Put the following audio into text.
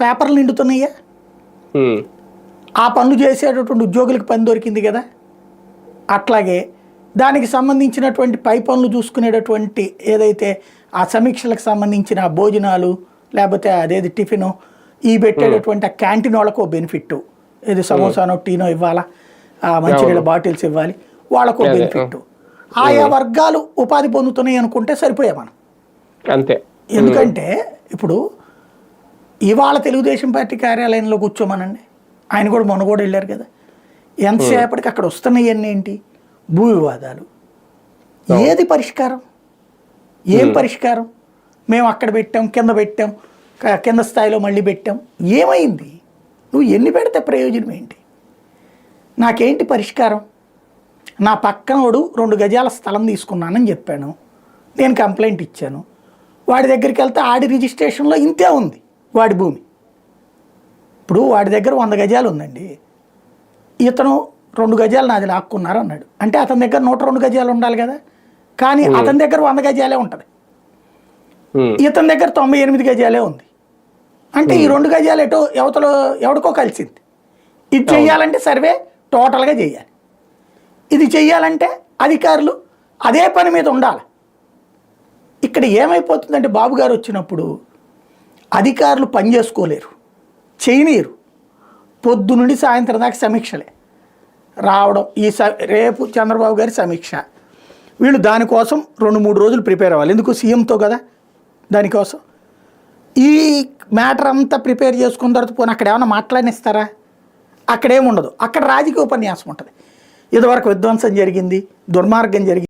పేపర్లు నిండుతున్నాయా? ఆ పనులు చేసేటటువంటి ఉద్యోగులకు పని దొరికింది కదా? అట్లాగే దానికి సంబంధించినటువంటి పై పనులు చూసుకునేటటువంటి ఏదైతే ఆ సమీక్షలకు సంబంధించిన భోజనాలు లేకపోతే అదేది టిఫిన్ ఈ పెట్టేటటువంటి ఆ క్యాంటీన్ వాళ్ళకు బెనిఫిట్. ఏది సమోసానో టీనో ఇవ్వాలా? ఆ మంచినీళ్ళ బాటిల్స్ ఇవ్వాలి. వాళ్ళకు బెనిఫిట్. ఆయా వర్గాలు ఉపాధి పొందుతున్నాయి అనుకుంటే సరిపోయా మనం. అంతే. ఎందుకంటే ఇప్పుడు ఇవాళ తెలుగుదేశం పార్టీ కార్యాలయంలో కూర్చోమనండి. ఆయన కూడా మొన్న కూడా వెళ్ళారు కదా. ఎంతసేపటికి అక్కడ వస్తున్నాయన్నీ ఏంటి? భూ వివాదాలు ఏది పరిష్కారం? ఏం పరిష్కారం? మేము అక్కడ పెట్టాం కింద పెట్టాం కింద స్థాయిలో మళ్ళీ పెట్టాం. ఏమైంది? నువ్వు ఎన్ని పెడితే ప్రయోజనం ఏంటి? నాకేంటి పరిష్కారం? నా పక్కనోడు రెండు గజాల స్థలం తీసుకున్నానని చెప్పాను. నేను కంప్లైంట్ ఇచ్చాను. వాడి దగ్గరికి వెళ్తే ఆడి రిజిస్ట్రేషన్లో ఇంతే ఉంది. వాడి భూమి. ఇప్పుడు వాడి దగ్గర వంద గజాలు ఉందండి. ఇతను రెండు గజాలు నాది లాక్కున్నారు అన్నాడు. అంటే అతని దగ్గర నూట రెండు గజాలు ఉండాలి కదా. కానీ అతని దగ్గర వంద గజాలే ఉంటుంది. ఇతని దగ్గర తొంభై ఎనిమిది గజాలే ఉంది. అంటే ఈ రెండు గజాలు ఎటో ఎవతలో ఎవడికో కలిసింది. ఇది చెయ్యాలంటే సర్వే టోటల్గా చేయాలి ఇది చెయ్యాలంటే అధికారులు అదే పని మీద ఉండాలి. ఇక్కడ ఏమైపోతుందంటే బాబు గారు వచ్చినప్పుడు అధికారులు పని చేసుకోలేరు చేయనీరు పొద్దు నుండి సాయంత్రం దాకా సమీక్షలే. రావడం ఈ స రేపు చంద్రబాబు గారి సమీక్ష. వీళ్ళు దానికోసం రెండు మూడు రోజులు ప్రిపేర్ అవ్వాలి. ఎందుకు? సీఎంతో కదా దానికోసం. ఈ మ్యాటర్ అంతా ప్రిపేర్ చేసుకున్న తర్వాత పోనీ అక్కడ ఏమైనా మాట్లాడినిస్తారా? అక్కడేముండదు. అక్కడ రాజకీయ ఉపన్యాసం ఉంటుంది. ఇదివరకు విధ్వంసం జరిగింది దుర్మార్గం జరిగింది